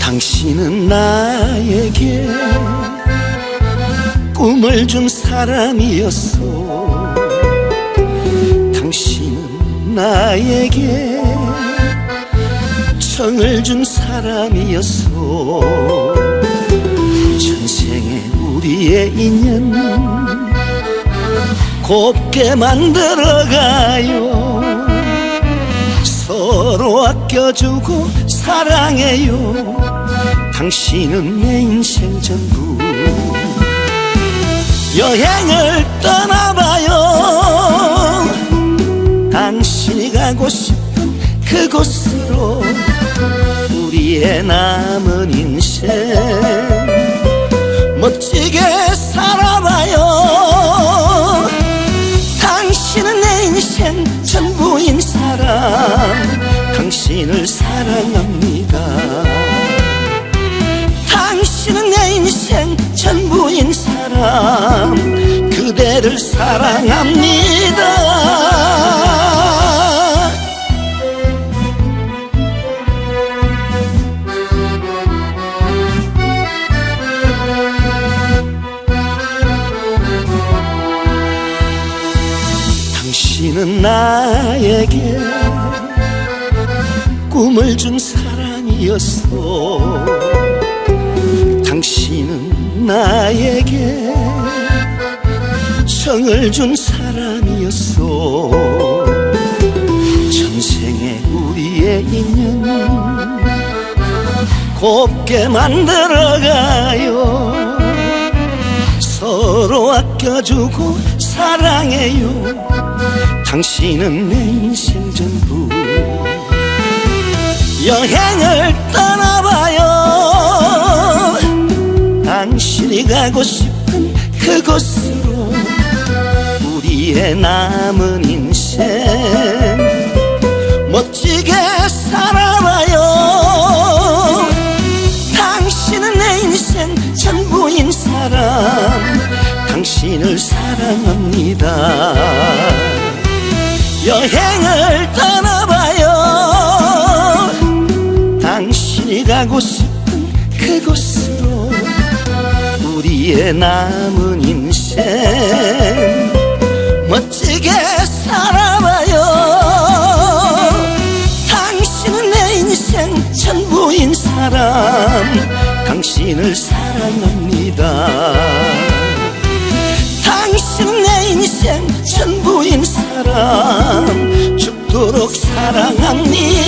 당신은 나에게 꿈을 준 사람이었어 당신은 나에게 정을 준 사람이었어 전생에 우리의 인연 곱게 만들어가요. 서로 아껴주고 사랑해요. 당신은 내 인생 전부. 여행을 떠나봐요. 당신이 가고 싶은 그곳으로 우리의 남은 인생 멋지게 살아봐요. 당신은 내 인생 전부인 사람 당신을 사랑합니다. 당신은 내 인생 전부인 사람 그대를 사랑합니다 당신은 나에게 꿈을 준 사람이었어. 당신은 나에게 정을 준 사람이었어. 전생에 우리의 인연 곱게 만들어가요. 서로 아껴주고 사랑해요 당신은 내 인생 전부. 여행을 떠나봐요. 당신이 가고 싶은 그곳으로 우리의 남은 인생. 멋지게 살아봐요. 당신은 내 인생 전부인 사람. 당신을 사랑합니다 여행을 떠나봐요. 당신이 가고 싶은 그곳으로 우리의 남은 인생 멋지게 살아봐요. 당신은 내 인생 전부인 사람 당신을 사랑합니다 사랑합니다